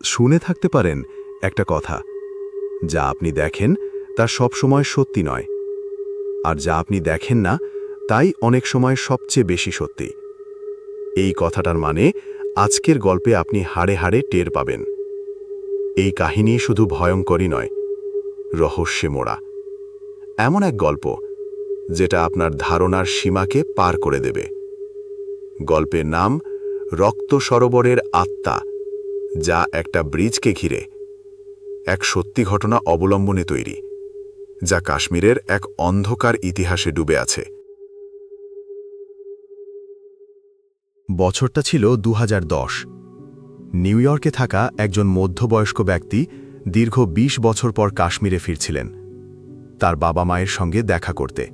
শুনে থাকতে পারেন একটা কথা। যা আপনি দেখেন তা সবসময় সত্যি নয়। আর যা আপনি দেখেন না, তাই অনেক সময় সবচেয়ে বেশি সত্যি। এই কথাটার মানে আজকের গল্পে আপনি হাড়ে হাড়ে টের পাবেন। এই কাহিনী শুধু ভয়ঙ্করই নয়, রহস্যে মোড়া। এমন এক গল্প, যেটা আপনার ধারণার সীমাকে পার করে দেবে। গল্পের নাম রক্ত সরোবরের আত্মা। যা একটা ব্রিজকে ঘিরে এক সত্যি ঘটনা অবলম্বনে তৈরি, যা কাশ্মীরের এক অন্ধকার ইতিহাসে ডুবে আছে। বছরটা ছিল দু হাজার দশ। নিউ ইয়র্কে থাকা একজন মধ্যবয়স্ক ব্যক্তি দীর্ঘ ২০ বছর পর কাশ্মীরে ফিরছিলেন, তার বাবা মায়ের সঙ্গে দেখা করতে।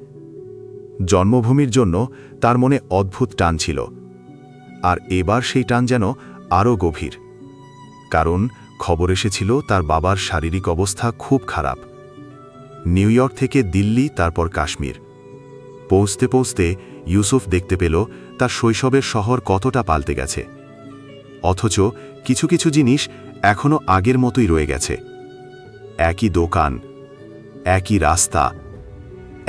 জন্মভূমির জন্য তার মনে অদ্ভুত টান ছিল, আর এবার সেই টান যেন আরও গভীর। কারণ খবর এসেছিল তার বাবার শারীরিক অবস্থা খুব খারাপ। নিউ ইয়র্ক থেকে দিল্লি, তারপর কাশ্মীর। পৌঁছতে পৌঁছতে ইউসুফ দেখতে পেল তার শৈশবের শহর কতটা পাল্টে গেছে। অথচ কিছু কিছু জিনিস এখনও আগের মতোই রয়ে গেছে। একই দোকান, একই রাস্তা,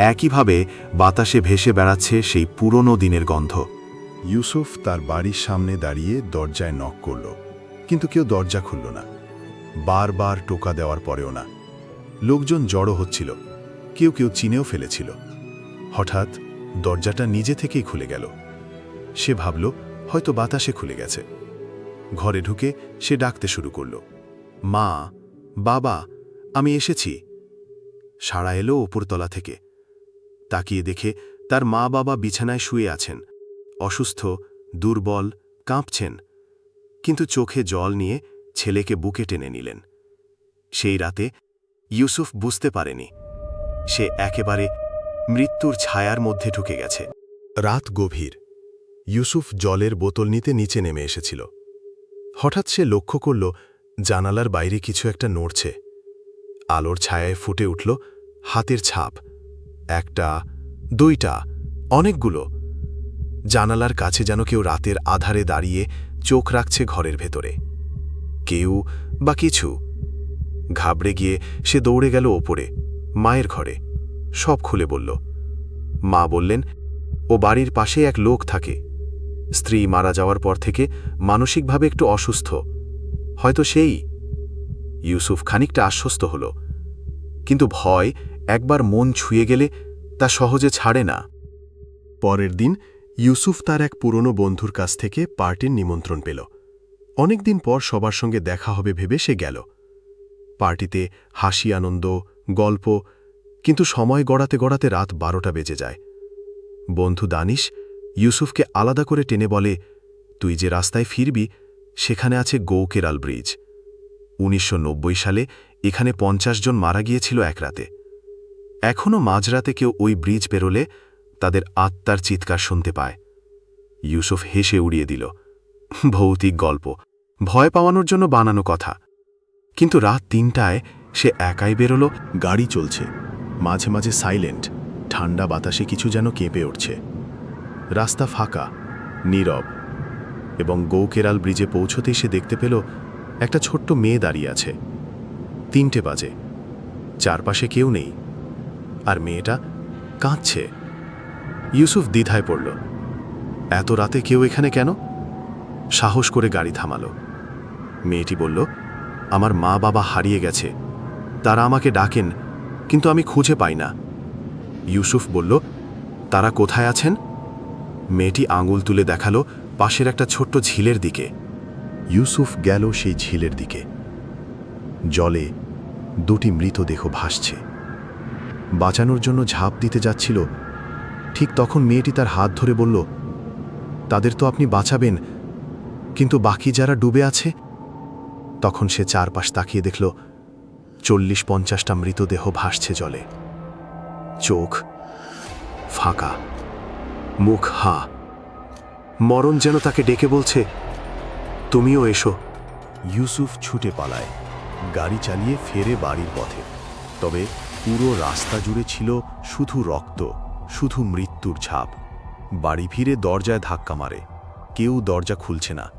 একইভাবে বাতাসে ভেসে বেড়াচ্ছে সেই পুরনো দিনের গন্ধ। ইউসুফ তার বাড়ির সামনে দাঁড়িয়ে দরজায় নক করল। কিন্তু কেউ দরজা খুলল না। বারবার টোকা দেওয়ার পরেও না। লোকজন জড়ো হচ্ছিল। কেউ কেউ চিনেও ফেলেছিল। হঠাৎ দরজাটা নিজে থেকেই খুলে গেল। সে ভাবল, হয়তো বাতাসে খুলে গেছে। ঘরে ঢুকে সে ডাকতে শুরু করল, মা, বাবা, আমি এসেছি। সাড়া এলো ওপরতলা থেকে। তাকিয়ে দেখে তার মা বাবা বিছানায় শুয়ে আছেন। অসুস্থ, দুর্বল, কাঁপছেন। কিন্তু চোখে জল নিয়ে ছেলেকে বুকে টেনে নিলেন। সেই রাতে ইউসুফ বুঝতে পারেনি, সে একেবারে মৃত্যুর ছায়ার মধ্যে ঢুকে গেছে। রাত গভীর। ইউসুফ জলের বোতল নিতে নিচে নেমে এসেছিল। হঠাৎ সে লক্ষ্য করল, জানালার বাইরে কিছু একটা নড়ছে। আলোর ছায়ায় ফুটে উঠল হাতের ছাপ। একটা, দুইটা, অনেকগুলো। জানালার কাছে যেন কেউ রাতের আধারে দাঁড়িয়ে চোখ রাখছে ঘরের ভেতরে। কেউ বা কিছু। ঘাবড়ে গিয়ে সে দৌড়ে গেল ওপরে, মায়ের ঘরে। সব খুলে বলল, মা বললেন, ও বাড়ির পাশে এক লোক থাকে। স্ত্রী মারা যাওয়ার পর থেকে মানসিকভাবে একটু অসুস্থ। হয়তো সেই। ইউসুফ খানিকটা আশ্বস্ত হল। কিন্তু ভয় একবার মন ছুঁয়ে গেলে তা সহজে ছাড়ে না। পরের দিন ইউসুফ তার এক পুরনো বন্ধুর কাছ থেকে পার্টির নিমন্ত্রণ পেল। অনেকদিন পর সবার সঙ্গে দেখা হবে ভেবে সে গেল। পার্টিতে হাসি, আনন্দ, গল্প, কিন্তু সময় গড়াতে গড়াতে রাত বারোটা বেজে যায়। বন্ধু দানিশ ইউসুফকে আলাদা করে টেনে বলে, তুই যে রাস্তায় ফিরবি, সেখানে আছে গৌকেরাল ব্রিজ। উনিশশো নব্বই সালে এখানে পঞ্চাশ জন মারা গিয়েছিল এক রাতে। এখনও মাঝরাতে কেউ ওই ব্রিজ পেরোলে তাদের আত্মার চিৎকার শুনতে পায়। ইউসুফ হেসে উড়িয়ে দিল, ভৌতিক গল্প, ভয় পাওয়ানোর জন্য বানানো কথা। কিন্তু রাত তিনটায় সে একাই বেরোল, গাড়ি চলছে, মাঝে মাঝে সাইলেন্ট, ঠান্ডা বাতাসে কিছু যেন কেঁপে উঠছে। রাস্তা ফাঁকা, নীরব, এবং গৌকেরাল ব্রিজে পৌঁছতেই সে দেখতে পেল একটা ছোট্ট মেয়ে দাঁড়িয়ে আছে। তিনটে বাজে, চারপাশে কেউ নেই, আর মেয়েটা কাঁদছে। ইউসুফ দ্বিধায় পড়ল। এত রাতে কেউ এখানে কেন? সাহস করে গাড়ি থামালো। মেয়েটি বলল, আমার মা বাবা হারিয়ে গেছে। তারা আমাকে ডাকেন, কিন্তু আমি খুঁজে পাই না। ইউসুফ বলল, তারা কোথায় আছেন? মেয়েটি আঙুল তুলে দেখাল পাশের একটা ছোট্ট ঝিলের দিকে। ইউসুফ গেল সেই ঝিলের দিকে। জলে দুটি মৃতদেহ ভাসছে। বাঁচানোর জন্য ঝাঁপ দিতে যাচ্ছিল ঠিক তখন মেয়েটি তার হাত ধরে বলল, তাদের তো আপনি বাঁচাবেন, কিন্তু বাকি যারা ডুবে আছে? তখন সে চারপাশ তাকিয়ে দেখল, চল্লিশ পঞ্চাশটা মৃতদেহ ভাসছে জলে। চোখ ফাঁকা, মুখ হা। মরণ যেন তাকে ডেকে বলছে, তুমিও এসো। ইউসুফ ছুটে পালায়, গাড়ি চালিয়ে ফেরে বাড়ির পথে। তবে পুরো রাস্তা জুড়ে ছিল শুধু রক্ত। শুধু মৃত্যুর ছাপ। বাড়ি ফিরে দরজায় ধাক্কা মারে। কেউ দরজা খুলছে না।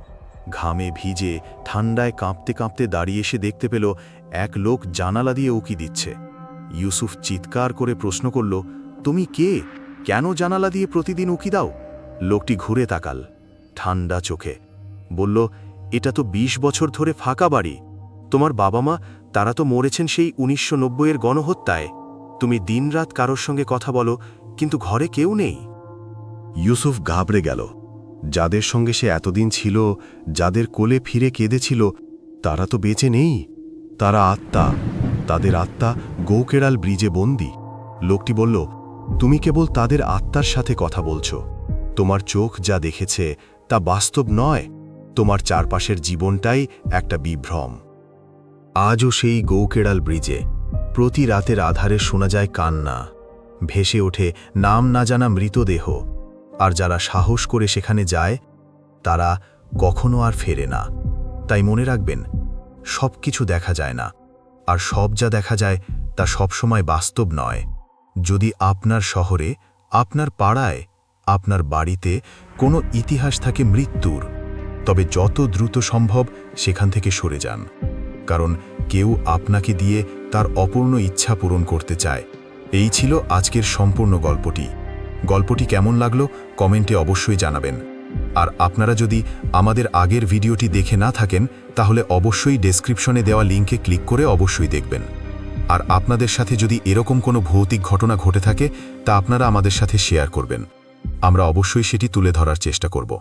ঘামে ভিজে, ঠান্ডায় কাঁপতে কাঁপতে দাঁড়িয়ে এসে দেখতে পেল, এক লোক জানালা দিয়ে উকি দিচ্ছে। ইউসুফ চিৎকার করে প্রশ্ন করল, তুমি কে? কেন জানালা দিয়ে প্রতিদিন উকি দাও? লোকটি ঘুরে তাকাল, ঠান্ডা চোখে। বলল, এটা তো ২০ বছর ধরে ফাঁকা বাড়ি। তোমার বাবা মা তারা তো মরেছেন সেই উনিশশো এর গণহত্যায়। তুমি দিনরাত কারোর সঙ্গে কথা বলো কিন্তু ঘরে কেউ নেই। ইউসুফ ঘাবড়ে গেল। যাদের সঙ্গে সে এতদিন ছিল, যাদের কোলে ফিরে কেঁদেছিল, তারা তো বেঁচে নেই। তারা আত্মা, তাদের আত্মা গৌকেড়াল ব্রিজে বন্দি। লোকটি বলল, তুমি কেবল তাদের আত্মার সাথে কথা বলছ। তোমার চোখ যা দেখেছে, তা বাস্তব নয়। তোমার চারপাশের জীবনটাই একটা বিভ্রম। আজও সেই গৌকেড়াল ব্রিজে। প্রতি রাতের আধারে শোনা যায় কান্না। ভেসে ওঠে নাম না জানা মৃতদেহ। আর যারা সাহস করে সেখানে যায়, তারা কখনো আর ফেরে না। তাই মনে রাখবেন সব কিছু দেখা যায় না। আর সব যা দেখা যায়, তা সবসময় বাস্তব নয়। যদি আপনার শহরে, আপনার পাড়ায়, আপনার বাড়িতে কোনো ইতিহাস থাকে মৃত্যুর, তবে যত দ্রুত সম্ভব সেখান থেকে সরে যান। কারণ কেউ আপনাকে দিয়ে তার অপূর্ণ ইচ্ছা পূরণ করতে চায়। এই ছিল আজকের সম্পূর্ণ গল্পটি। গল্পটি কেমন লাগল কমেন্টে অবশ্যই জানাবেন। আর আপনারা যদি আমাদের আগের ভিডিওটি দেখে না থাকেন, তাহলে অবশ্যই ডেসক্রিপশনে দেওয়া লিঙ্কে ক্লিক করে অবশ্যই দেখবেন। আর আপনাদের সাথে যদি এরকম কোনো ভৌতিক ঘটনা ঘটে থাকে, তা আপনারা আমাদের সাথে শেয়ার করবেন। আমরা অবশ্যই সেটি তুলে ধরার চেষ্টা করব।